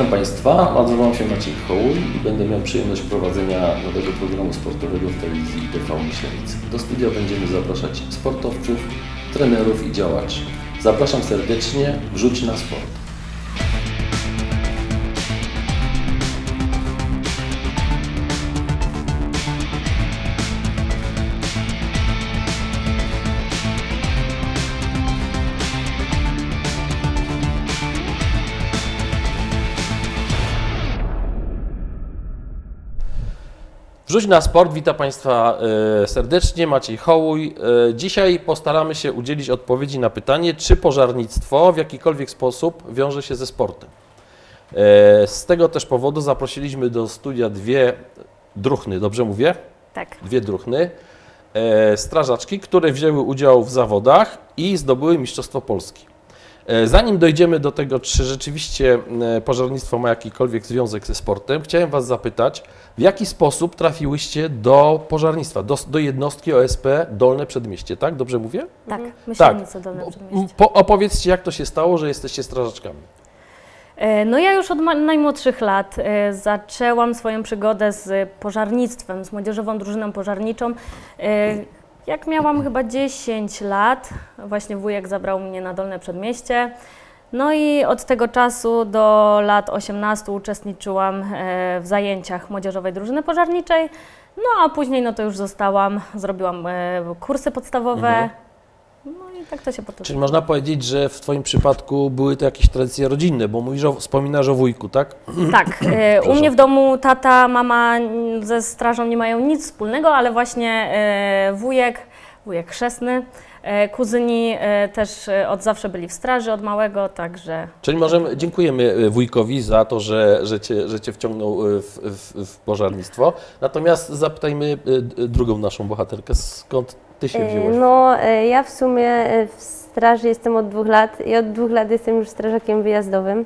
Witam Państwa, nazywam się Maciej Hołuj i będę miał przyjemność prowadzenia nowego programu sportowego w telewizji TV Myślenic. Do studia będziemy zapraszać sportowców, trenerów i działaczy. Zapraszam serdecznie, wrzuć na sport. Wrzuć na sport, witam Państwa e, serdecznie, Maciej Hołuj. E, Dzisiaj postaramy się udzielić odpowiedzi na pytanie, czy pożarnictwo w jakikolwiek sposób wiąże się ze sportem. E, Z tego też powodu zaprosiliśmy do studia dwie druchny, dobrze mówię? Tak. Dwie druchny, strażaczki, które wzięły udział w zawodach i zdobyły Mistrzostwo Polski. E, Zanim dojdziemy do tego, czy rzeczywiście e, pożarnictwo ma jakikolwiek związek ze sportem, chciałem Was zapytać, w jaki sposób trafiłyście do pożarnictwa, do, do jednostki OSP Dolne Przedmieście, tak? Dobrze mówię? Tak, Tak. myślenice dolne Bo- przedmieście. Po, opowiedzcie, jak to się stało, że jesteście strażaczkami. E, No ja już od najmłodszych lat zaczęłam swoją przygodę z pożarnictwem, z młodzieżową drużyną pożarniczą. Jak miałam chyba 10 lat, właśnie wujek zabrał mnie na Dolne Przedmieście. No i od tego czasu do lat 18 uczestniczyłam e, w zajęciach młodzieżowej drużyny pożarniczej. No a później no to już zostałam, zrobiłam e, kursy podstawowe. Mhm. No i tak to się potoczyło. Czyli można powiedzieć, że w Twoim przypadku były to jakieś tradycje rodzinne, bo mówisz o, wspominasz o wujku, tak? Tak, e, u mnie w domu tata, mama ze strażą nie mają nic wspólnego, ale właśnie e, wujek, wujek chrzestny, e, kuzyni też od zawsze byli w straży, od małego, także Czyli możemy, dziękujemy wujkowi za to, że, że, cię, że cię wciągnął w, w, w pożarnictwo. Natomiast zapytajmy drugą naszą bohaterkę, skąd ty się wzięłaś? No, e, ja w sumie e, w straży jestem od dwóch lat i od dwóch lat jestem już strażakiem wyjazdowym.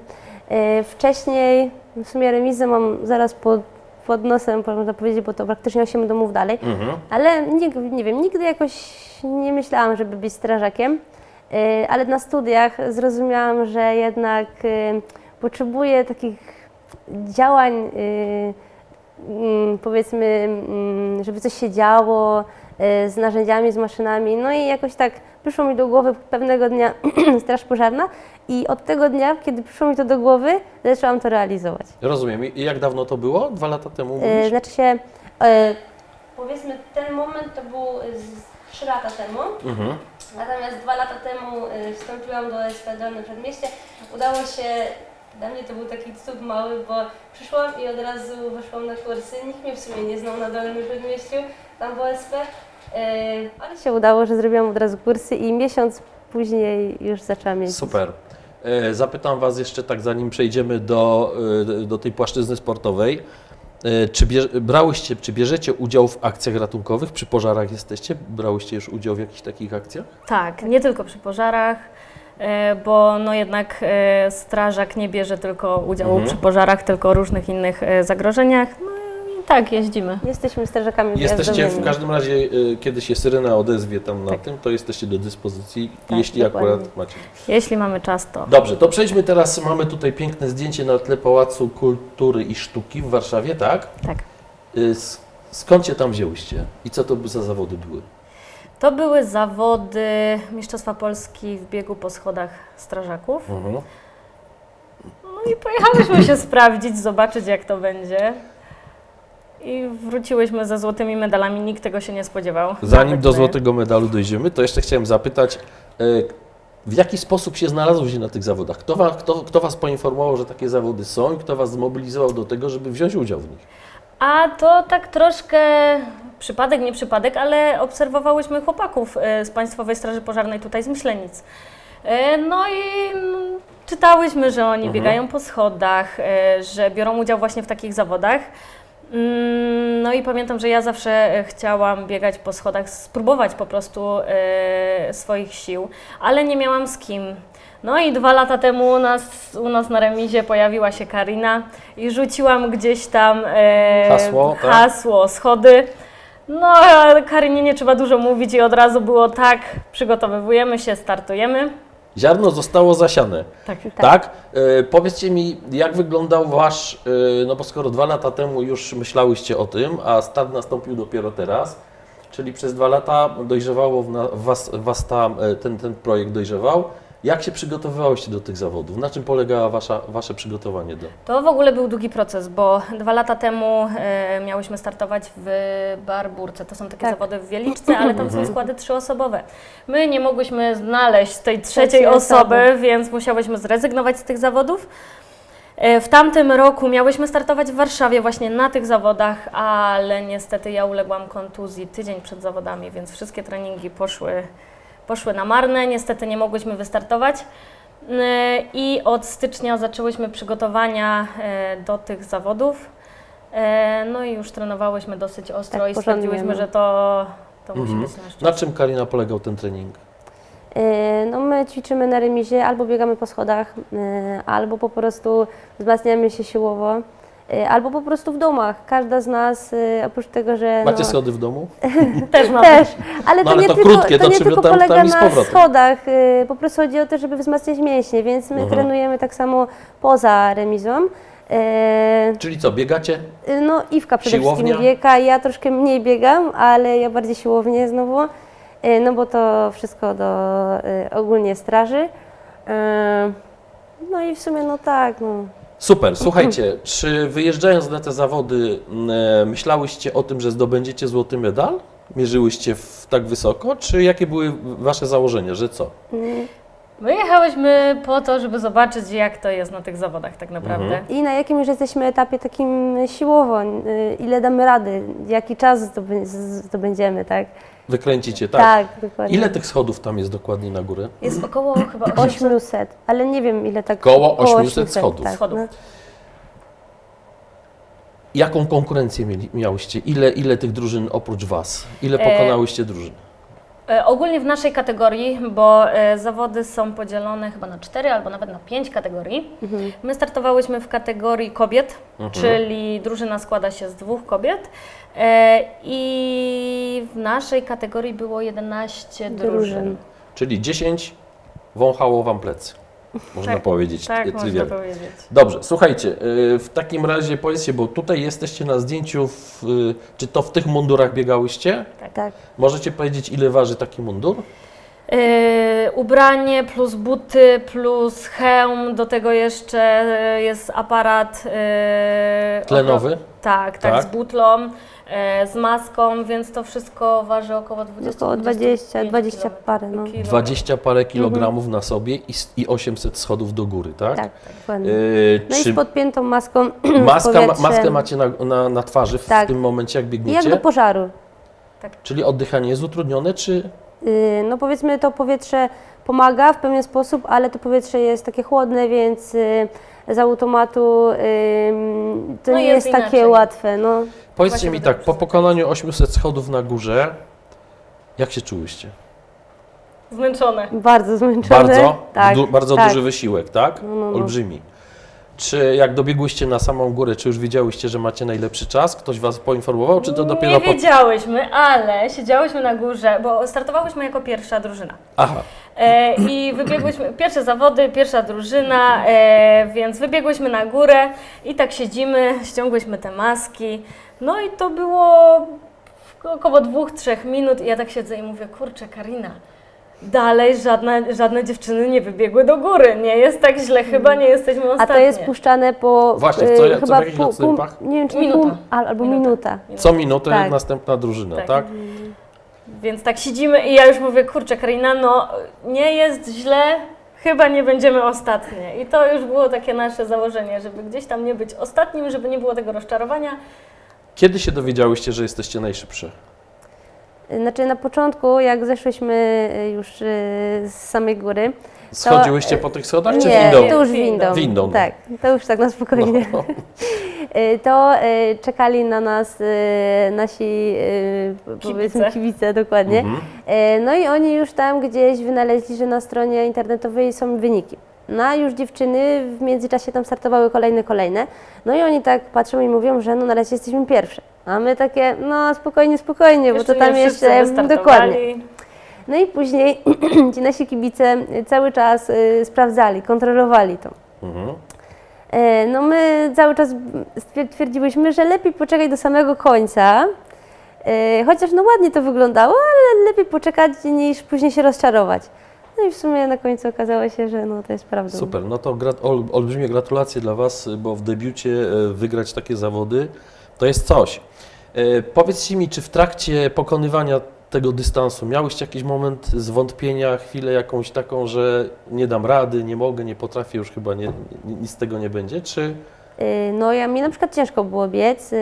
E, Wcześniej w sumie remizę mam zaraz pod, pod nosem, można powiedzieć, bo to praktycznie 8 domów dalej, Mhm. ale nigdy, nie wiem, nigdy jakoś nie myślałam, żeby być strażakiem, ale na studiach zrozumiałam, że jednak potrzebuję takich działań, mm, powiedzmy, mm, żeby coś się działo z narzędziami, z maszynami. No i jakoś tak przyszło mi do głowy pewnego dnia straż pożarna i od tego dnia, kiedy przyszło mi to do głowy, zaczęłam to realizować. Rozumiem. I jak dawno to było? Dwa lata temu E, mówisz? Znaczy się, e, powiedzmy ten moment to był z 3 lata temu, Mhm. natomiast dwa lata temu wstąpiłam do SP Dolne Przedmieście. Udało się, dla mnie to był taki cud mały, bo przyszłam i od razu weszłam na kursy. Nikt mnie w sumie nie znał na Dolnym Przedmieściu, tam w OSP, e, ale się udało, że zrobiłam od razu kursy i miesiąc później już zaczęłam jeździć. Super. E, Zapytam Was jeszcze tak, zanim przejdziemy do, e, do tej płaszczyzny sportowej. Czy brałyście, czy bierzecie udział w akcjach ratunkowych? Przy pożarach jesteście? Brałyście już udział w jakichś takich akcjach? tak, nie tylko przy pożarach, bo no jednak e, strażak nie bierze tylko udziału Mhm. przy pożarach, tylko różnych innych e, zagrożeniach. No i tak, jeździmy. Jesteśmy strażakami Jesteście w każdym razie, e, kiedy się syrena odezwie tam na Tak. tym, to jesteście do dyspozycji, Tak, jeśli dokładnie. akurat macie. Jeśli mamy czas, to Dobrze, to przejdźmy teraz, mamy tutaj piękne zdjęcie na tle Pałacu Kultury i Sztuki w Warszawie, tak? tak. Y, Skąd się tam wzięłyście i co to by za zawody były? To były zawody Mistrzostwa Polski w biegu po schodach strażaków. Mhm. No i pojechałyśmy się sprawdzić, zobaczyć jak to będzie. I wróciłyśmy ze złotymi medalami, nikt tego się nie spodziewał. Zanim Nawet do my. złotego medalu dojdziemy, to jeszcze chciałem zapytać, e, w jaki sposób się znalazłyście na tych zawodach? Kto, wa, kto, kto Was poinformował, że takie zawody są i kto Was zmobilizował do tego, żeby wziąć udział w nich? A to tak troszkę przypadek, nie przypadek, ale obserwowałyśmy chłopaków e, z Państwowej Straży Pożarnej tutaj z Myślenic. E, No i czytałyśmy, że oni Mhm. biegają po schodach, e, że biorą udział właśnie w takich zawodach. Mm, No i pamiętam, że ja zawsze e, chciałam biegać po schodach, spróbować po prostu e, swoich sił, ale nie miałam z kim. No i dwa lata temu u nas, u nas na remizie pojawiła się Karina i rzuciłam gdzieś tam e, Hasło, tak? hasło schody. No, a Karynie nie trzeba dużo mówić i od razu było tak, przygotowywujemy się, startujemy. Ziarno zostało zasiane. Tak. Tak? E, powiedzcie mi, jak wyglądał Wasz, e, no bo skoro dwa lata temu już myślałyście o tym, a start nastąpił dopiero teraz, czyli przez dwa lata dojrzewało w, na, w was, w was ta, e, ten, ten projekt dojrzewał. Jak się przygotowywałyście do tych zawodów? Na czym polegało wasza, Wasze przygotowanie do? To w ogóle był długi proces, bo dwa lata temu e, miałyśmy startować w Barburce. To są takie Tak. zawody w Wieliczce, ale tam Mhm. są składy trzyosobowe. My nie mogłyśmy znaleźć tej trzeciej Trzeciej osoby, osoby. więc musiałyśmy zrezygnować z tych zawodów. E, W tamtym roku miałyśmy startować w Warszawie właśnie na tych zawodach, ale niestety ja uległam kontuzji tydzień przed zawodami, więc wszystkie treningi poszły, poszły na marne. Niestety nie mogłyśmy wystartować. E, I od stycznia zaczęłyśmy przygotowania e, do tych zawodów. E, No i już trenowałyśmy dosyć ostro Tak, i stwierdziłyśmy, no. że to, to musi Mhm. być nasz czas. Na czym Karina polegał ten trening? E, No my ćwiczymy na remizie, albo biegamy po schodach, e, albo po prostu wzmacniamy się siłowo, albo po prostu w domach. Każda z nas, e, oprócz tego, że... Macie no, schody w domu? Też mamy. Też, ale No, to ale nie to tylko, krótkie, to to nie tylko tam- tam polega z na schodach, y, po prostu chodzi o to, żeby wzmacniać mięśnie, więc my Mhm. trenujemy tak samo poza remizą. E, Czyli co, biegacie? y, No Iwka przede Siłownia? wszystkim biega, ja troszkę mniej biegam, ale ja bardziej siłownie znowu, y, no bo to wszystko do y, ogólnie straży. E, No i w sumie no tak, no. Super, słuchajcie, czy wyjeżdżając na te zawody, m, e, myślałyście o tym, że zdobędziecie złoty medal? Mierzyłyście w, tak wysoko? Czy jakie były wasze założenia, że co? Mm, My jechałyśmy po to, żeby zobaczyć, jak to jest na tych zawodach tak naprawdę. Mhm. I na jakim już jesteśmy etapie takim siłowo, y, ile damy rady, jaki czas zdobę- z- zdobędziemy, tak? Wykręcicie, tak? Tak, dokładnie. Ile tych schodów tam jest dokładnie na górę? Jest około chyba 800 800, ale nie wiem ile tak. Koło 800 schodów. Tak, Schodów. no. Jaką konkurencję mieli, miałyście? Ile, ile tych drużyn oprócz was? Ile E, pokonałyście drużyn? E, Ogólnie w naszej kategorii, bo e, zawody są podzielone chyba na cztery albo nawet na pięć kategorii. Mhm. My startowałyśmy w kategorii kobiet, Mhm. czyli drużyna składa się z dwóch kobiet. E, I w naszej kategorii było 11 drużyn. Drużyn. Czyli 10 wąchało wam plecy. Można Tak, powiedzieć. Tak, ty- można powiedzieć. Dobrze, słuchajcie, y, w takim razie powiedzcie, bo tutaj jesteście na zdjęciu, w, y, czy to w tych mundurach biegałyście? Tak. Możecie powiedzieć, ile waży taki mundur? E, ubranie plus buty plus hełm, do tego jeszcze e, jest aparat e, Tlenowy? Tak, tak, Tak. z butlą, e, z maską, więc to wszystko waży około 20 Około 20, 20 parę, no. 20 parę kilogramów na sobie i, s- i 800 schodów do góry, tak? Tak, dokładnie. Y, No i czy z podpiętą maską. maska, ma, maskę macie na, na, na twarzy w Tak. tym momencie, jak biegniecie? jak do pożaru. Czyli oddychanie jest utrudnione, czy Yy, No powiedzmy to powietrze pomaga w pewien sposób, ale to powietrze jest takie chłodne, więc yy, z automatu yy, to No nie jest jest, takie inaczej. łatwe. No. Powiedzcie Właśnie mi tak, po przyznać. pokonaniu 800 schodów na górze, jak się czułyście? Zmęczone. Bardzo zmęczone. Bardzo? Tak, Du- bardzo tak. duży wysiłek, tak? No, no, no. Olbrzymi. Czy jak dobiegłyście na samą górę, czy już wiedziałyście, że macie najlepszy czas? Ktoś Was poinformował, czy to dopiero Nie po... wiedziałyśmy, ale siedziałyśmy na górze, bo startowałyśmy jako pierwsza drużyna. Aha, E, I wybiegłyśmy, pierwsze zawody, pierwsza drużyna, e, więc wybiegłyśmy na górę i tak siedzimy, ściągłyśmy te maski. No i to było około dwóch, trzech minut i ja tak siedzę i mówię, kurczę Karina, dalej żadne, żadne dziewczyny nie wybiegły do góry, nie jest tak źle, chyba nie jesteśmy A ostatnie. to jest puszczane po Właśnie, yy, co- co w chyba jakich odstępach? nie wiem czy Minuta. pół, al- albo Minuta. minuta. co minutę Tak. następna drużyna, tak? Tak. Więc tak siedzimy i ja już mówię, kurczę Karina, no nie jest źle, chyba nie będziemy ostatnie. I to już było takie nasze założenie, żeby gdzieś tam nie być ostatnim, żeby nie było tego rozczarowania. Kiedy się dowiedziałyście, że jesteście najszybsze? Znaczy na początku, jak zeszłyśmy y, już y, z samej góry, Schodziłyście po tych schodach, czy nie, windą? to już Windą. windą. Windą. Tak, to już tak na spokojnie. No. Y, To czekali na nas nasi powiedzmy kibice dokładnie. Mhm. No i oni już tam gdzieś wynaleźli, że na stronie internetowej są wyniki. No a już dziewczyny w międzyczasie tam startowały kolejne, kolejne. No i oni tak patrzą i mówią, że no na razie jesteśmy pierwsze. A my takie, no spokojnie, spokojnie, bo to tam jeszcze, wystartowali. dokładnie. No i później ci nasi kibice cały czas y, sprawdzali, kontrolowali to. Mhm. E, No my cały czas stwier- twierdziłyśmy, że lepiej poczekać do samego końca, e, chociaż no ładnie to wyglądało, ale lepiej poczekać niż później się rozczarować. No i w sumie na końcu okazało się, że no to jest prawdą. Super, no to grat- ol, olbrzymie gratulacje dla Was, bo w debiucie e, wygrać takie zawody to jest coś. E, Powiedzcie mi, czy w trakcie pokonywania tego dystansu miałyście jakiś moment zwątpienia, chwilę jakąś taką, że nie dam rady, nie mogę, nie potrafię, już chyba nie, ni- nic z tego nie będzie, czy Y, No ja mi na przykład ciężko było biec. y,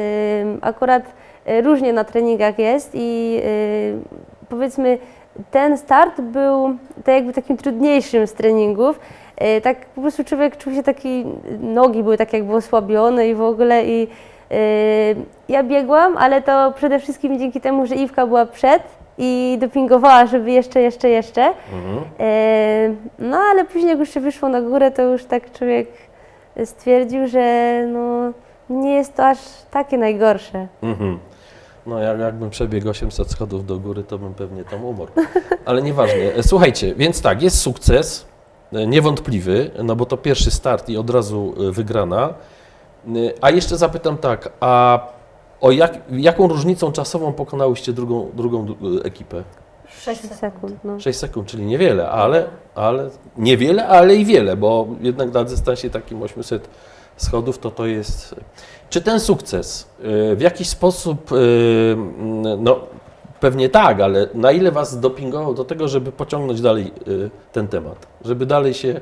Akurat różnie na treningach jest i powiedzmy ten start był tak jakby takim trudniejszym z treningów. Y, Tak po prostu człowiek czuł się taki, nogi były tak jakby osłabione i w ogóle i y, ja biegłam, ale to przede wszystkim dzięki temu, że Iwka była przed i dopingowała, żeby jeszcze, jeszcze, jeszcze. mhm. E, No ale później jak już się wyszło na górę, to już tak człowiek stwierdził, że no, nie jest to aż takie najgorsze. Mhm. No jak, jakbym przebiegł 800 schodów do góry, to bym pewnie tam umarł. Ale nieważne. E, Słuchajcie, więc tak, jest sukces, e, niewątpliwy, no bo to pierwszy start i od razu e, wygrana. A jeszcze zapytam tak, a o jak, jaką różnicą czasową pokonałyście drugą, drugą ekipę? 6 sekund. sekund. No. 6 sekund, czyli niewiele, ale, ale niewiele, ale i wiele, bo jednak na dystansie takim 800 schodów to to jest. Czy ten sukces y, w jakiś sposób, y, mm, no pewnie tak, ale na ile Was dopingował do tego, żeby pociągnąć dalej y, ten temat, żeby dalej się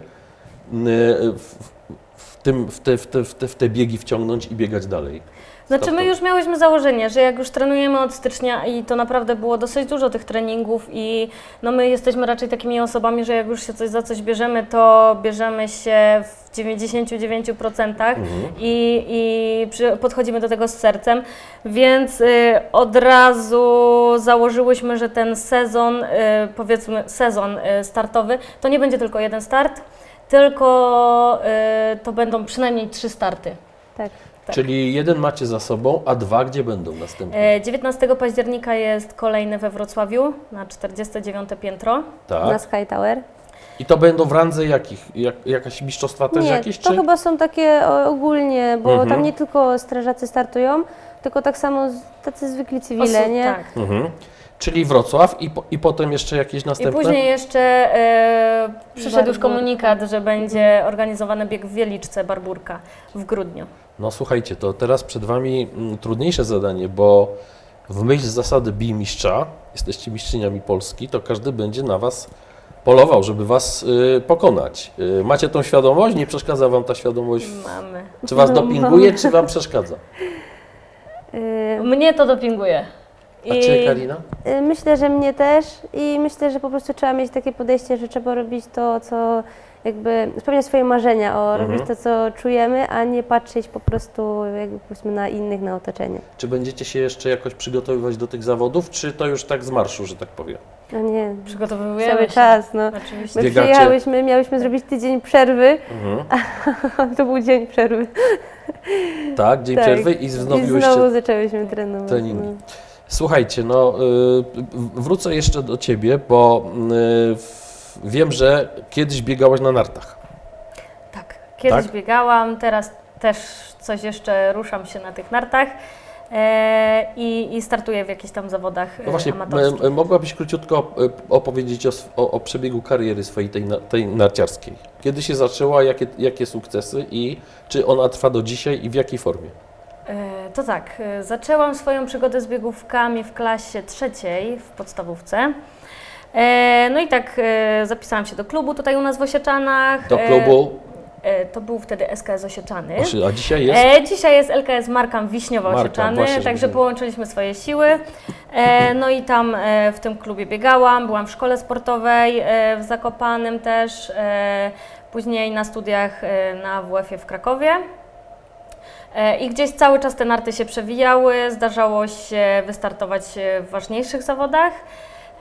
w, tym, w, te, w, te, w te biegi wciągnąć i biegać dalej? Znaczy my już miałyśmy założenie, że jak już trenujemy od stycznia i to naprawdę było dosyć dużo tych treningów i no my jesteśmy raczej takimi osobami, że jak już się coś za coś bierzemy, to bierzemy się w 99% Mhm. i, i przy, podchodzimy do tego z sercem, więc y, od razu założyłyśmy, że ten sezon, y, powiedzmy sezon y, startowy, to nie będzie tylko jeden start, tylko y, to będą przynajmniej trzy starty. Tak. Tak. Czyli jeden macie za sobą, a dwa gdzie będą następne? E, 19 października jest kolejny we Wrocławiu na 49 piętro. Tak. Na Sky Tower. I to będą w randze jakich? Jak, jakaś mistrzostwa też Nie, jakieś? to czy? chyba są takie o, ogólnie, bo Mhm. tam nie tylko strażacy startują, tylko tak samo z- tacy zwykli cywile, Osób, nie? Tak. Mhm. Czyli Wrocław i, po, i potem jeszcze jakieś I następne? później jeszcze e, przyszedł już Barburka. komunikat, że będzie organizowany bieg w Wieliczce Barburka w grudniu. No słuchajcie, to teraz przed Wami mm, trudniejsze zadanie, bo w myśl zasady bij mistrza, jesteście mistrzyniami Polski, to każdy będzie na Was polował, żeby Was y, pokonać. Y, macie tą świadomość? Nie przeszkadza Wam ta świadomość? Mamy. Czy Was dopinguje, czy Wam przeszkadza? Y, Mnie to dopinguje. A Cię, Karina? y, Myślę, że mnie też i myślę, że po prostu trzeba mieć takie podejście, że trzeba robić to, co jakby spełniać swoje marzenia, o Mhm. robić to, co czujemy, a nie patrzeć po prostu jakby powiedzmy na innych, na otoczenie. Czy będziecie się jeszcze jakoś przygotowywać do tych zawodów, czy to już tak z marszu, że tak powiem? No nie, Przygotowujemy cały się. czas, no. Oczywiście. My Biegacie. przyjechałyśmy, miałyśmy zrobić tydzień przerwy, Mhm. to był dzień przerwy. Tak, dzień Tak. przerwy i I wznowiłyście znowu zaczęłyśmy trenować. treningi. No. Słuchajcie, no y, wrócę jeszcze do Ciebie, bo y, w- wiem, że kiedyś biegałaś na nartach. Tak, kiedyś Tak? biegałam, teraz też coś jeszcze ruszam się na tych nartach e, i, i startuję w jakichś tam zawodach e, No właśnie, amatorskich. m- m- mogłabyś króciutko opowiedzieć o, sw- o, o przebiegu kariery swojej tej, na- tej narciarskiej. Kiedy się zaczęła, jakie, jakie sukcesy i czy ona trwa do dzisiaj i w jakiej formie? E, To tak, e, zaczęłam swoją przygodę z biegówkami w klasie trzeciej w podstawówce. E, No i tak e, zapisałam się do klubu tutaj u nas w Osieczanach. Do E, klubu, To był wtedy SKS Osieczany. A dzisiaj jest? E, dzisiaj jest LKS Markam Wiśniowa Markam, Osieczany, właśnie, że także widziałem. połączyliśmy swoje siły. E, no i tam e, w tym klubie biegałam, byłam w szkole sportowej e, w Zakopanem też, e, później na studiach e, na WF-ie w Krakowie. E, I gdzieś cały czas te narty się przewijały, zdarzało się wystartować w ważniejszych zawodach.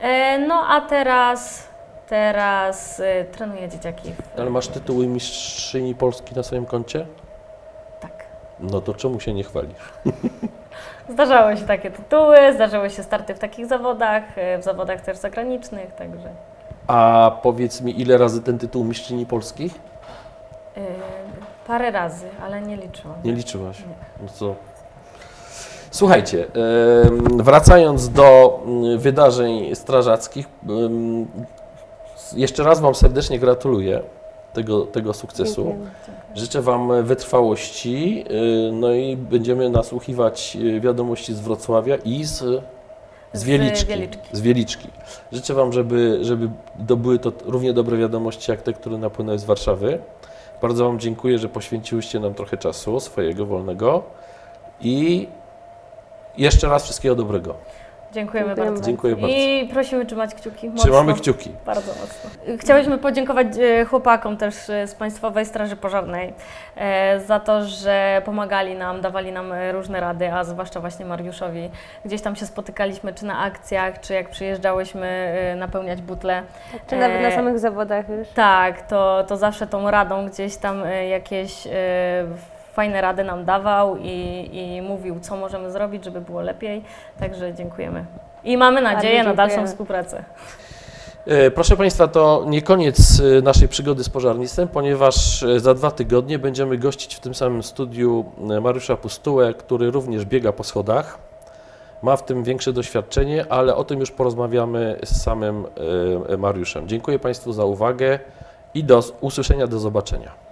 E, No a teraz, teraz e, trenuję dzieciaki. W, Ale masz tytuły mistrzyni Polski na swoim koncie? tak. No to czemu się nie chwalisz? Zdarzały się takie tytuły, zdarzały się starty w takich zawodach, e, w zawodach też zagranicznych, także A powiedz mi, ile razy ten tytuł mistrzyni Polski? e, parę razy, ale nie liczyłam. Nie liczyłaś. No co? Słuchajcie, wracając do mm, wydarzeń strażackich, jeszcze raz Wam serdecznie gratuluję tego, tego sukcesu. Dziękujemy. Życzę Wam wytrwałości, y, no i będziemy nasłuchiwać y, wiadomości z Wrocławia i z, z Z Wieliczki. Wieliczki. Z Wieliczki. Życzę Wam, żeby, żeby były to równie dobre wiadomości, jak te, które napłynęły z Warszawy. Bardzo Wam dziękuję, że poświęciłyście nam trochę czasu swojego wolnego i jeszcze raz wszystkiego dobrego. Dziękujemy Dziękujemy bardzo. Dziękuję bardzo. I prosimy trzymać kciuki. Mocno. Trzymamy kciuki. Bardzo mocno. Chciałyśmy podziękować e, chłopakom też e, z Państwowej Straży Pożarnej e, za to, że pomagali nam, dawali nam różne rady, a zwłaszcza właśnie Mariuszowi. Gdzieś tam się spotykaliśmy, czy na akcjach, czy jak przyjeżdżałyśmy napełniać butle. Czy nawet na samych zawodach już. Tak, to, to zawsze tą radą gdzieś tam jakieś fajne rady nam dawał i, i mówił, co możemy zrobić, żeby było lepiej. Także dziękujemy. I mamy nadzieję na dalszą dziękujemy. współpracę. E, Proszę Państwa, to nie koniec e, naszej przygody z pożarnictwem, ponieważ e, za dwa tygodnie będziemy gościć w tym samym studiu e, Mariusza Pustułę, który również biega po schodach. Ma w tym większe doświadczenie, ale o tym już porozmawiamy z samym e, Mariuszem. Dziękuję Państwu za uwagę i do usłyszenia, do zobaczenia.